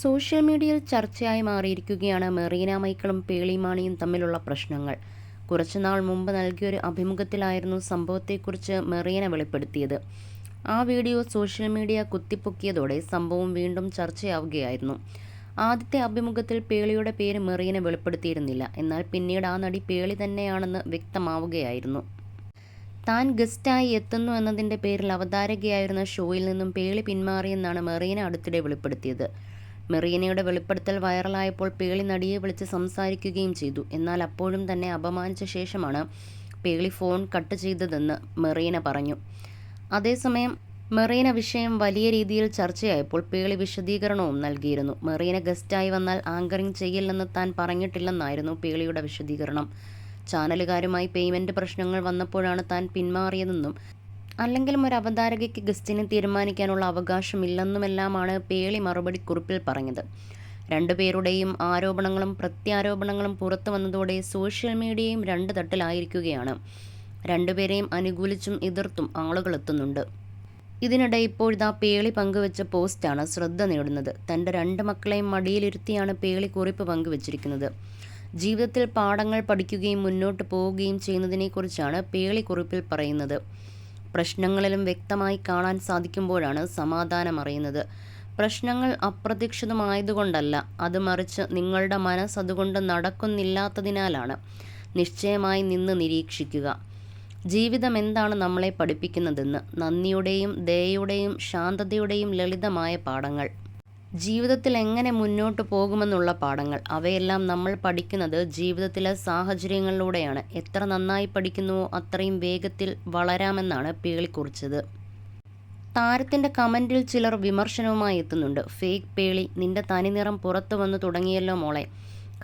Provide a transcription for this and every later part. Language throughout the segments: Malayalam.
സോഷ്യൽ മീഡിയയിൽ ചർച്ചയായി മാറിയിരിക്കുകയാണ് മെറീന മൈക്കിളും പേളിമാണിയും തമ്മിലുള്ള പ്രശ്നങ്ങൾ. കുറച്ചുനാൾ മുമ്പ് നൽകിയൊരു അഭിമുഖത്തിലായിരുന്നു സംഭവത്തെക്കുറിച്ച് മെറീന വെളിപ്പെടുത്തിയത്. ആ വീഡിയോ സോഷ്യൽ മീഡിയ കുത്തിപ്പൊക്കിയതോടെ സംഭവം വീണ്ടും ചർച്ചയാവുകയായിരുന്നു. ആദ്യത്തെ അഭിമുഖത്തിൽ പേളിയുടെ പേര് മെറീന വെളിപ്പെടുത്തിയിരുന്നില്ല. എന്നാൽ പിന്നീട് ആ നടി പേളി തന്നെയാണെന്ന് വ്യക്തമാവുകയായിരുന്നു. താൻ ഗസ്റ്റായി എത്തുന്നു എന്നതിന്റെ പേരിൽ അവതാരകയായിരുന്ന ഷോയിൽ നിന്നും പേളി പിന്മാറിയെന്നാണ് മെറീന അടുത്തിടെ വെളിപ്പെടുത്തിയത്. മെറീനയുടെ വെളിപ്പെടുത്തൽ വൈറലായപ്പോൾ പേളി നടിയെ വിളിച്ച് സംസാരിക്കുകയും ചെയ്തു. എന്നാൽ അപ്പോഴും തന്നെ അപമാനിച്ച ശേഷമാണ് പേളി ഫോൺ കട്ട് ചെയ്തതെന്ന് മെറീന പറഞ്ഞു. അതേസമയം മെറീന വിഷയം വലിയ രീതിയിൽ ചർച്ചയായപ്പോൾ പേളി വിശദീകരണവും നൽകിയിരുന്നു. മെറീന ഗസ്റ്റായി വന്നാൽ ആങ്കറിംഗ് ചെയ്യില്ലെന്ന് താൻ പറഞ്ഞിട്ടില്ലെന്നായിരുന്നു പേളിയുടെ വിശദീകരണം. ചാനലുകാരുമായി പേയ്മെന്റ് പ്രശ്നങ്ങൾ വന്നപ്പോഴാണ് താൻ പിന്മാറിയതെന്നും അല്ലെങ്കിലും ഒരു അവതാരകയ്ക്ക് ഗസ്റ്റിനെ തീരുമാനിക്കാനുള്ള അവകാശമില്ലെന്നുമെല്ലാമാണ് പേളി മറുപടി കുറിപ്പിൽ പറഞ്ഞത്. രണ്ടുപേരുടെയും ആരോപണങ്ങളും പ്രത്യാരോപണങ്ങളും പുറത്തു വന്നതോടെ സോഷ്യൽ മീഡിയയും രണ്ട് തട്ടിലായിരിക്കുകയാണ്. രണ്ടുപേരെയും അനുകൂലിച്ചും എതിർത്തും ആളുകൾ എത്തുന്നുണ്ട്. ഇതിനിടെ ഇപ്പോഴിതാ പേളി പങ്കുവച്ച പോസ്റ്റാണ് ശ്രദ്ധ നേടുന്നത്. തന്റെ രണ്ട് മക്കളെയും മടിയിലിരുത്തിയാണ് പേളി കുറിപ്പ് പങ്കുവച്ചിരിക്കുന്നത്. ജീവിതത്തിൽ പാഠങ്ങൾ പഠിക്കുകയും മുന്നോട്ട് പോവുകയും ചെയ്യുന്നതിനെക്കുറിച്ചാണ് പേളി കുറിപ്പിൽ പറയുന്നത്. പ്രശ്നങ്ങളിലും വ്യക്തമായി കാണാൻ സാധിക്കുമ്പോഴാണ് സമാധാനം അറിയുന്നത്. പ്രശ്നങ്ങൾ അപ്രതീക്ഷിതമായതുകൊണ്ടല്ല അത് മറിച്ച് നിങ്ങളുടെ മനസ്സ് അതുകൊണ്ട് നടക്കുന്നില്ലാത്തതിനാലാണ് നിശ്ചയമായി നിന്ന് നിരീക്ഷിക്കുക. ജീവിതം എന്താണ് നമ്മളെ പഠിപ്പിക്കുന്നതെന്ന് നന്ദിയുടെയും ദയയുടെയും ശാന്തതയുടെയും ലളിതമായ പാഠങ്ങൾ. ജീവിതത്തിൽ എങ്ങനെ മുന്നോട്ട് പോകുമെന്നുള്ള പാഠങ്ങൾ. അവയെല്ലാം നമ്മൾ പഠിക്കുന്നത് ജീവിതത്തിലെ സാഹചര്യങ്ങളിലൂടെയാണ്. എത്ര നന്നായി പഠിക്കുന്നുവോ അത്രയും വേഗത്തിൽ വളരാമെന്നാണ് പേളി കുറിച്ചത് താരത്തിന്റെ കമന്റിൽ ചിലർ വിമർശനവുമായി എത്തുന്നുണ്ട്. ഫേക്ക് പേളി നിന്റെ തനിനിറം പുറത്തു വന്നു തുടങ്ങിയല്ലോ മോളെ.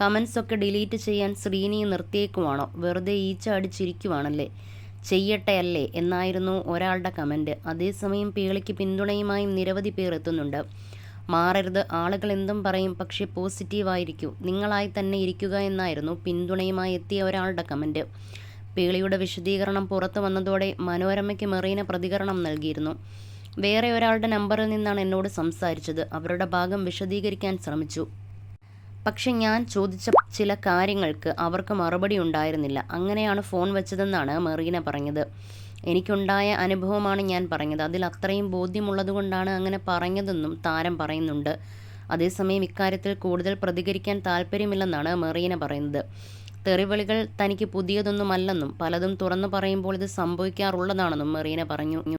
കമൻസൊക്കെ ഡിലീറ്റ് ചെയ്യാൻ ശ്രീനിയെ നിർത്തിയേക്കുവാണോ? വെറുതെ ഈച്ച അടിച്ചിരിക്കുവാണല്ലേ? ചെയ്യട്ടെ അല്ലേ? എന്നായിരുന്നു ഒരാളുടെ കമന്റ് അതേസമയം പേളിക്ക് പിന്തുണയുമായും നിരവധി പേർ എത്തുന്നുണ്ട്. മാറരുത്. ആളുകൾ എന്തും പറയും പക്ഷേ പോസിറ്റീവായിരിക്കൂ. നിങ്ങളായി തന്നെ ഇരിക്കുക എന്നായിരുന്നു പിന്തുണയുമായി എത്തിയ ഒരാളുടെ കമന്റ് പേളിയുടെ വിശദീകരണം പുറത്തു വന്നതോടെ മനോരമയ്ക്ക് മെറീന പ്രതികരണം നൽകിയിരുന്നു. വേറെ ഒരാളുടെ നമ്പറിൽ നിന്നാണ് എന്നോട് സംസാരിച്ചത്. അവരുടെ ഭാഗം വിശദീകരിക്കാൻ ശ്രമിച്ചു. പക്ഷെ ഞാൻ ചോദിച്ച ചില കാര്യങ്ങൾക്ക് അവർക്ക് മറുപടി ഉണ്ടായിരുന്നില്ല. അങ്ങനെയാണ് ഫോൺ വെച്ചതെന്നാണ് മെറീന പറഞ്ഞത്. എനിക്കുണ്ടായ അനുഭവമാണ് ഞാൻ പറഞ്ഞത്. അതിൽ അത്രയും ബോധ്യമുള്ളതുകൊണ്ടാണ് അങ്ങനെ പറഞ്ഞതെന്നും താരം പറയുന്നുണ്ട്. അതേസമയം ഇക്കാര്യത്തിൽ കൂടുതൽ പ്രതികരിക്കാൻ താല്പര്യമില്ലെന്നാണ് മെറീന പറയുന്നത്. തെറിവിളികൾ തനിക്ക് പുതിയതൊന്നുമല്ലെന്നും പലതും തുറന്നു പറയുമ്പോൾ ഇത് സംഭവിക്കാറുള്ളതാണെന്നും മെറീന പറഞ്ഞു.